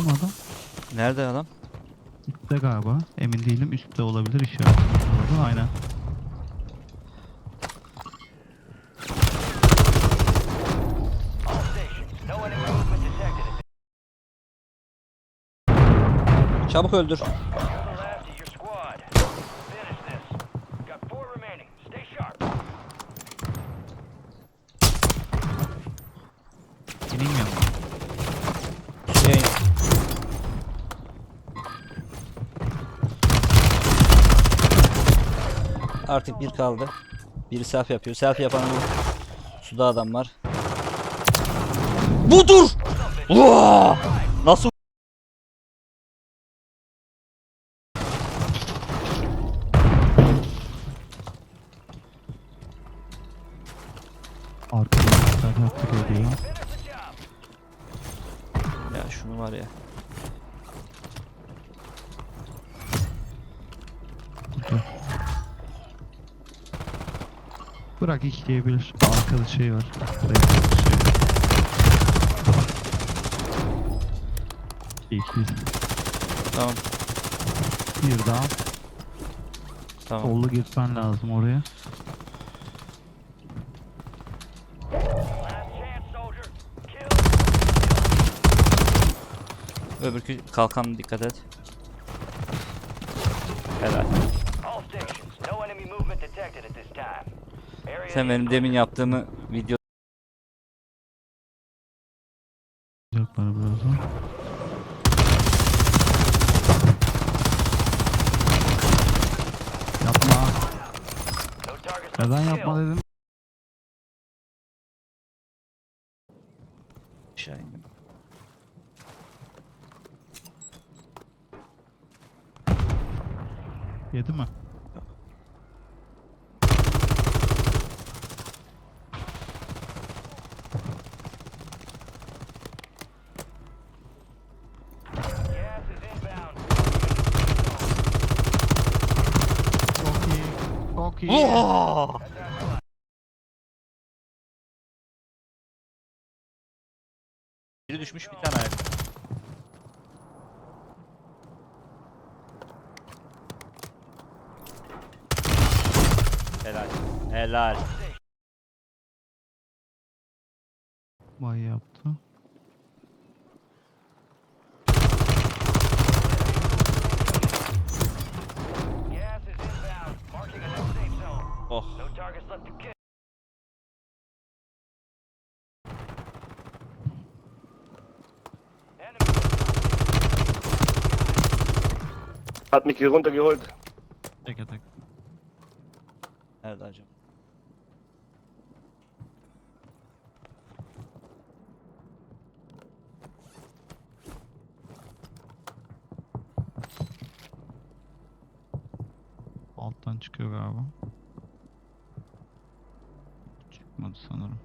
Mü adam? Nerede adam? Üstte galiba. Emin değilim. Üstte olabilir orada. Aynen. Çabuk öldür. Artık bir kaldı. Biri selfie yapıyor. Selfie yapan bu. Suda adam var. Budur! Uaa! Nasıl? Bırak işleyebilir. Arkada şey var. Bir şey. İkiz. Tamam. Bir daha. Tamam. Sollu gitmen lazım oraya. Öbürkü kalkan dikkat et. Sen benim demin yaptığımı video Yapar birazdan. Yapma. Neden yapma dedim? aşağı indim. Yedi mi? Gas is inbound. Çok iyi. Çok iyi. Oo! Biri düşmüş bir tane ayak. Helal. Helal. Vay yaptı. Oh. Hat mich hier runtergeholt. Tek tek. Nerede acaba? Alttan çıkıyor galiba. Çıkmadı sanırım.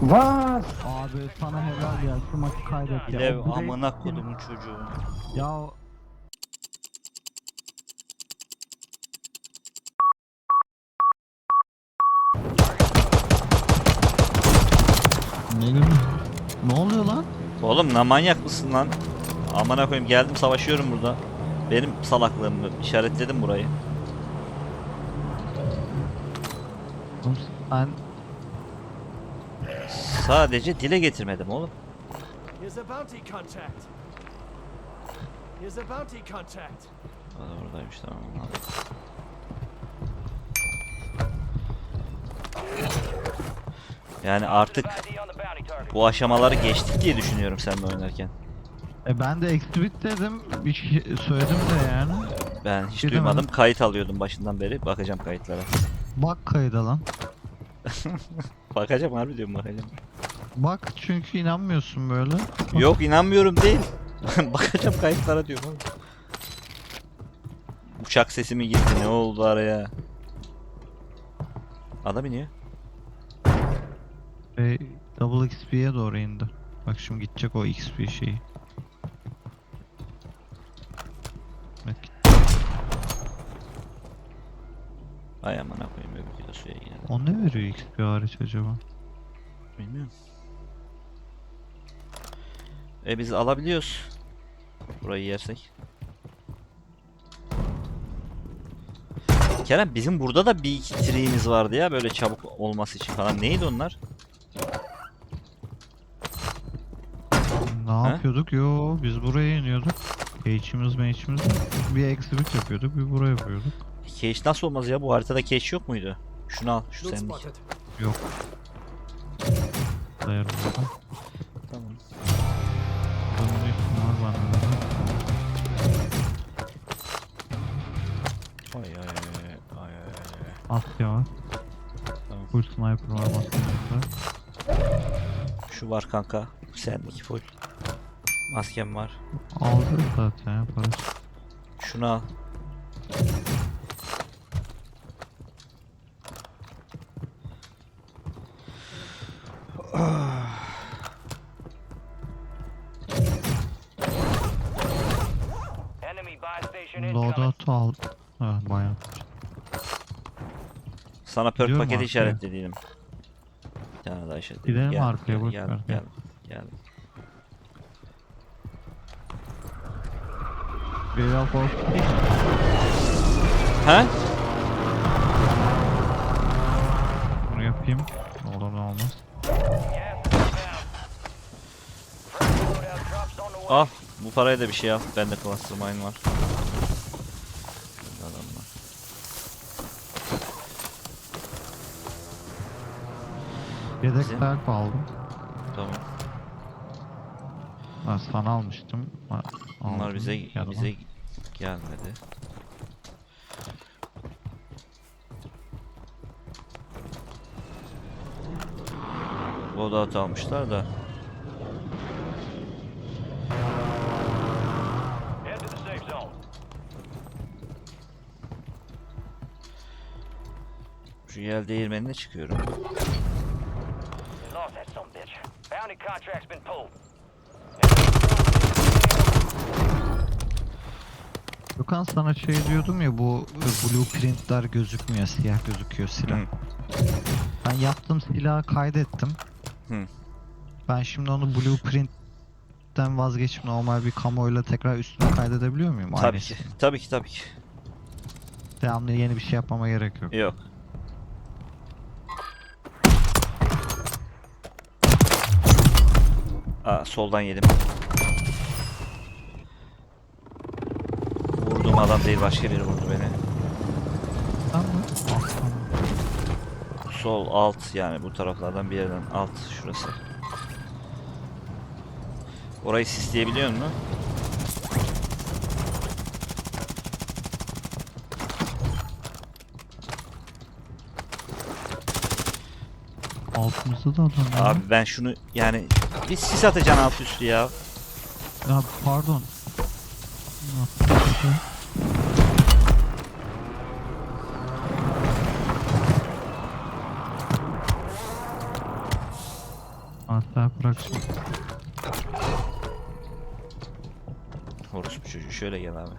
Was? Abi sana helal ya şu maçı kaydet ya. Lev amına kodumun çocuğu. Ya Ne gülüyor? Ne oluyor lan? Oğlum ne manyak mısın lan? Amına koyayım geldim savaşıyorum burada. Benim salaklığım mı? İşaretledim burayı. Sen Sadece dile getirmedim oğlum. Here's a bounty contact. Here's a bounty contact. Aa, Oradaymış tamam. Yani artık bu aşamaları geçtik diye düşünüyorum seninle oynarken. E ben de exhibit dedim. Bir şey söyledim de yani. Ben hiç Bir de duymadım. Kayıt alıyordum başından beri. Bakacağım kayıtlara. Bak kayda lan. Bakacağım harbi diyorum bakacağım. Bak çünkü inanmıyorsun böyle. Yok inanmıyorum değil. Bakacağım kayıtlara diyorum oğlum. Uçak sesi mi gitti ne oldu araya? Adam iniyor. Ve double XP'ye doğru indi. Bak şimdi gidecek o XP şeyi. Evet. Ay amına koyayım Bir de suya girelim. O ne veriyor XP hariç acaba? Bilmiyorum. E biz alabiliyoruz. Burayı yersek. Kerem bizim burada da bir iki triğimiz vardı ya böyle çabuk olması için falan. Neydi onlar? Ne He? yapıyorduk? Yo biz buraya iniyorduk. H'imiz meçimiz bir exhibit yapıyorduk bir buraya yapıyorduk. Cache nasıl olmaz ya? Bu haritada cache yok muydu? Şunu al, şu senin. Yok. Değer burada. Tamam. Bunun üstü var de. Ay ay ay ay. Asya var. Tamam. Full sniper var maskemizde. Şu var kanka. Sendeki full. Maskem var. Aldı zaten yaparız. Şunu al. Loadout'u al. Ha bayağı. Sana perk Gidiyorum paketi arkaya. işaretledim. Bir tane daha işaretledim. Gidelim Gel, arkaya, gel, boş gel, ver, gel, gel. gel. Daha kork. He? Bunu yapayım. Ne olur ne olmaz. Al. Bu paraya da bir şey al. Bende cluster mine var. Adamlar. Yedek Bizim- self aldım. Tamam. Ben sana almıştım. Ha, Onlar aldım bize yanıma. bize gelmedi. Loadout almışlar da. Head to the safe zone. Şu yel değirmenine çıkıyorum. Son bitch. Bounty contract's been pulled. Gökhan sana şey diyordum ya bu blueprintler gözükmüyor siyah gözüküyor silah. Hı. Ben yaptığım silahı kaydettim. Hı. Ben şimdi onu blueprintten vazgeçip normal bir kamuoyuyla tekrar üstüne kaydedebiliyor muyum? Tabii Aynısını. ki. Tabii ki tabii ki. Devamlı yeni bir şey yapmama gerek yok. Yok. Aa, soldan yedim. Vurduğum adam değil başka biri vurdu beni. Tamam. Sol alt yani bu taraflardan bir yerden alt şurası. Orayı sisleyebiliyor musun? Altımızda da adam var. Abi ben şunu yani bir sis atacaksın alt üstü ya. Ya pardon. Ne yaptın? Hatta bırak şimdi. Orospu çocuğu şöyle gel abi.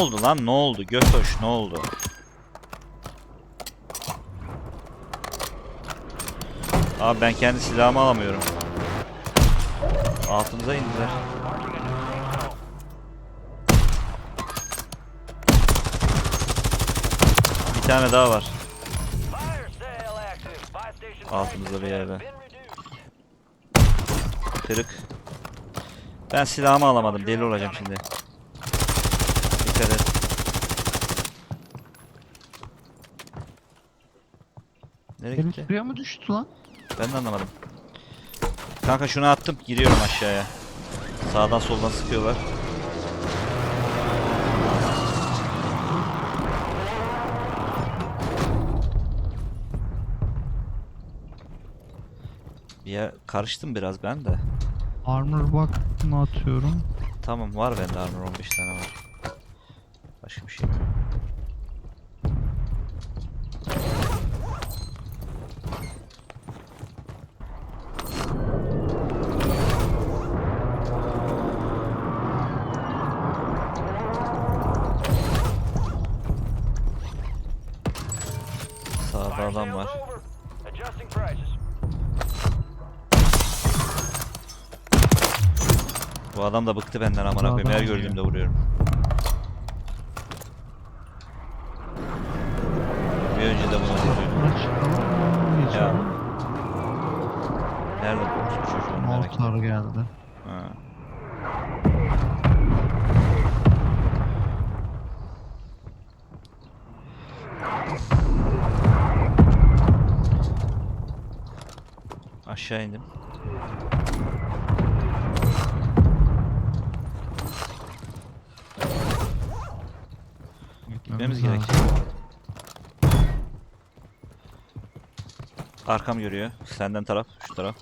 Oldu lan ne oldu? Götoş ne oldu? Abi ben kendi silahımı alamıyorum. Altımıza indiler. Bir tane daha var. Altımızda bir yerde. Kırık. Ben silahımı alamadım. Deli olacağım şimdi. Dikkat et. Nereye Benim gitti? suya mı düştü lan? Ben de anlamadım. Kanka şunu attım. Giriyorum aşağıya. Sağdan soldan sıkıyorlar. Bir yer karıştım biraz ben de. Armor bak atıyorum? Tamam var bende armor 15 tane var. Adam sale's var. Bu adam da bıktı benden amına koyayım. Her gördüğümde vuruyorum. Bir önce de bunu vuruyordum. Ya. Nerede bu çocuğun merak ettim. Moltar geldi. Ha. Aşağı indim. Gitmemiz gerek. Arkam görüyor. Senden taraf, şu taraf.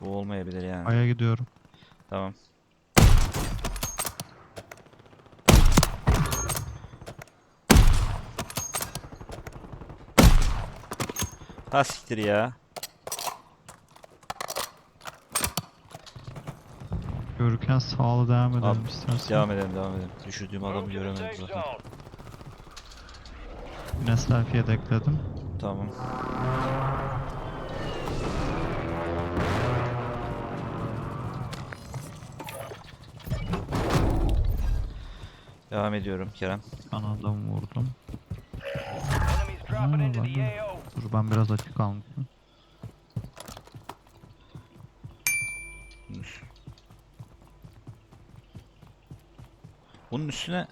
Bu olmayabilir yani. Aya gidiyorum. Tamam. Ha siktir ya. Görürken sağlı devam edelim Abi, istersen. Devam edelim, devam edelim. Düşürdüğüm adamı göremedim zaten. Yine selfie yedekledim. Tamam. Devam ediyorum Kerem. Kan adam vurdum. Enemies dropping Dur ben biraz açık almışım. Bunun üstüne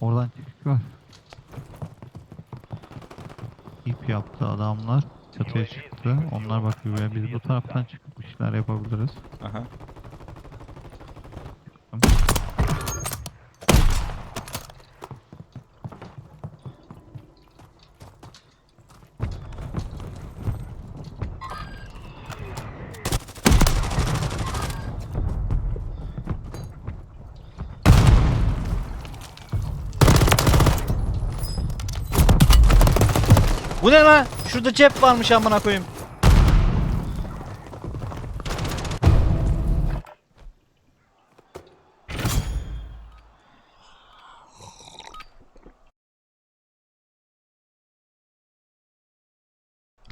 Oradan çıkış var. İp yaptı adamlar. Çatıya çıktı. Onlar bakıyor buraya. Biz bu taraftan şeyler yapabiliriz. aha. Bu ne lan? Şurada cep varmış amına koyayım.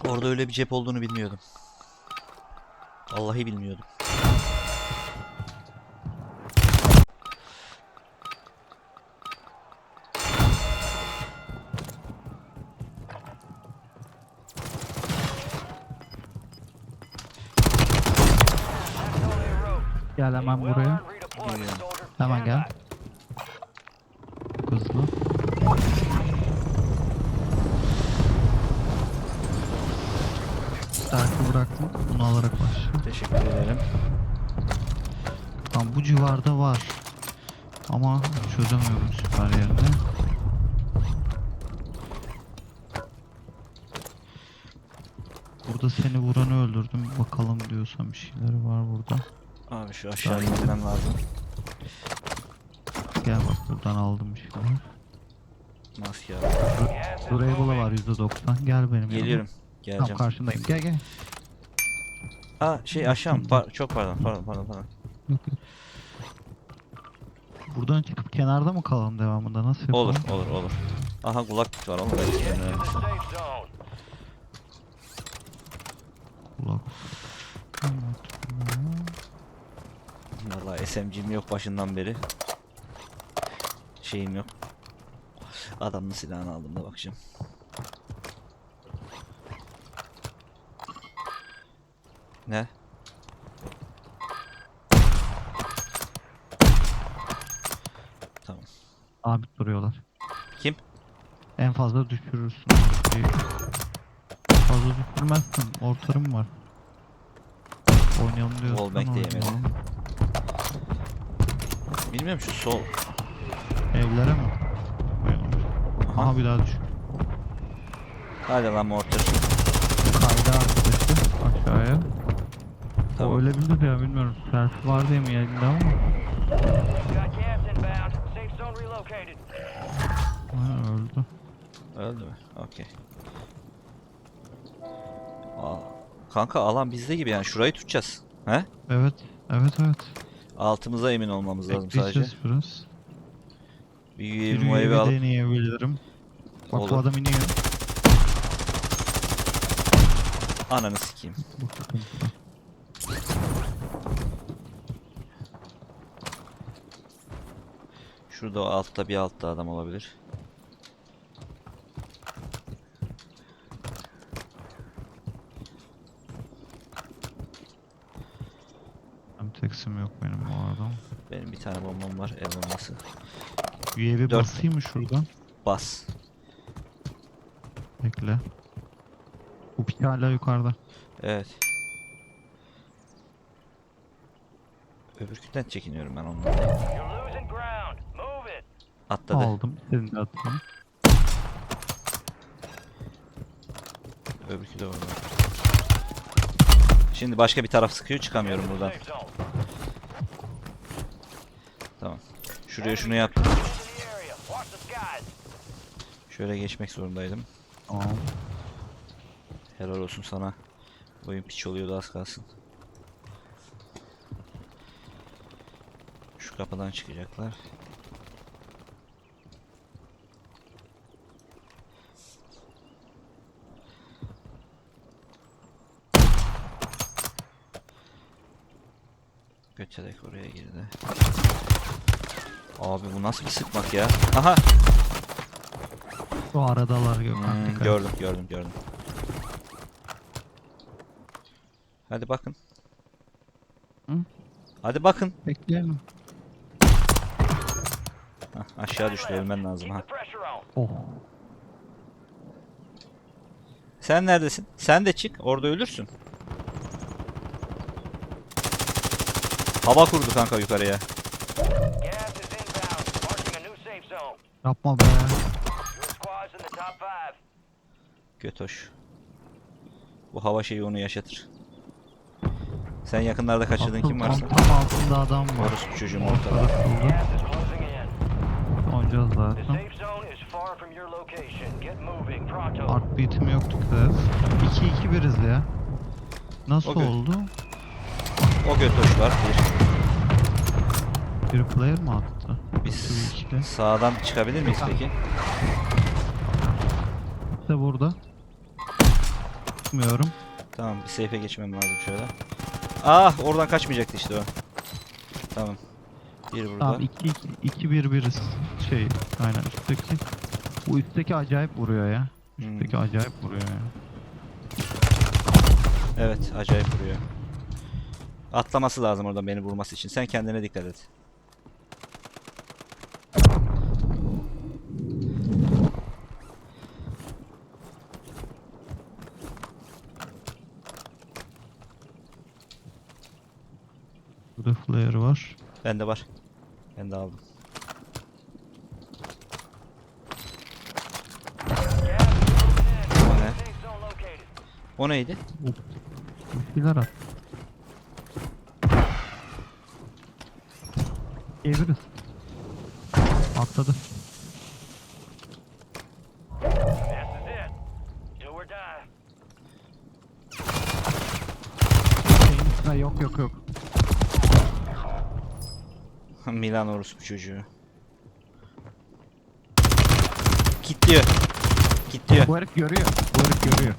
Orada öyle bir cep olduğunu bilmiyordum. Vallahi bilmiyordum. Gel hemen buraya. Geliyorum. Hemen gel. hızlı. Selfie bıraktım. Bunu alarak başlayayım. Teşekkür ederim. Tam bu civarda var. Ama çözemiyorum süper yerini. Burada seni vuranı öldürdüm. Bakalım diyorsan bir şeyleri var burada. Abi şu aşağı indirmem lazım. Gel bak buradan aldım abi. Gas is Durable'a moving. var %90. Gel benim yanıma. Geliyorum. Tam Geleceğim. karşındayım. Gel gel. Aa şey aşağı mı? Par- çok pardon pardon pardon pardon. Yok yok. Buradan çıkıp kenarda mı kalalım devamında? Nasıl yapalım? Olur olur olur. Aha kulaklık var oğlum belki Get to the önemlisi. safe zone. Kulak. Tamam. Vallahi SMG'm yok başından beri. Şeyim yok. Adamın silahını aldım da bakacağım. Ne? Tamam. Sabit duruyorlar. Kim? En fazla düşürürsün. Fazla düşürmezsin. Ortarım var. Oynayalım diyorsan Wallbang de yemedim. oynayalım. Bilmiyorum şu sol. Evlere mi? Aha. Aha bir daha düş. Hadi lan mortar. Kaydı arkadaşı aşağıya. O Tamam. ölebilir ya bilmiyorum. Selfie var diye mi elinde ama. Ha, öldü. Öldü mü? Okey. Kanka alan bizde gibi yani şurayı tutacağız. He? Evet. Evet evet. Altımıza emin olmamız lazım sadece. Bekleyeceğiz biraz. Bir UAV alıp deneyebilirim. Bak Olur. bu adam iniyor. ananı sikeyim. Şurada altta bir altta adam olabilir. Hem teksim yok benim bu arada. Benim bir tane bombam var ev bombası. UAV Dört. basayım mı şuradan? Bas. Bekle. Bu pik hala yukarıda. Evet. Öbürkünden çekiniyorum ben ondan. Atladı. Aldım. Senin de attım. Öbürkü de orada. Şimdi başka bir taraf sıkıyor çıkamıyorum buradan. Safe zone. Tamam. Şuraya şunu skies. Şöyle geçmek zorundaydım. Tamam. Helal olsun sana. Oyun piç oluyordu az kalsın. Şu kapıdan çıkacaklar. Göçerek oraya girdi. Abi bu nasıl bir sıkmak ya? Aha! Şu aradalar Gökhan. Hmm, dikkat gördüm gördüm gördüm. Hadi bakın. Hı? Hadi bakın. Bekleyelim. Hah, aşağı düştü ölmen lazım ha. Oh. Sen neredesin? Sen de çık. Orada ölürsün. Hava kurdu kanka yukarıya. Yapma be. Götoş. Bu hava şeyi onu yaşatır. Sen yakınlarda kaçırdığın Asıl kim tam, varsa. tam altında adam var. Orospu çocuğum ortada. Oynayacağız The zaten. pronto. Heartbeat'im yoktu kız. 2-2 biriz ya. Nasıl O gün. oldu? O götoş var. Bir player mı attı? Biz sağdan çıkabilir miyiz peki? İşte burada. Bilmiyorum. Tamam bir safe'e geçmem lazım şöyle. Ah oradan kaçmayacaktı işte o. Tamam. Bir burada. Tamam 2 2 2 1 biriz. Şey aynen üstteki. Bu üstteki acayip vuruyor ya. Hmm. Üstteki acayip vuruyor ya. Evet acayip vuruyor. Atlaması lazım oradan beni vurması için. Sen kendine dikkat et. Flare var. Bende var. Ben de aldım. O ne? O neydi? Bir şeyler at. Yiyebiliriz. Atladı. Üstüne yok yok yok. Milan orospu çocuğu. Kitliyor. Kitliyor. Bu herif görüyor. Bu herif görüyor.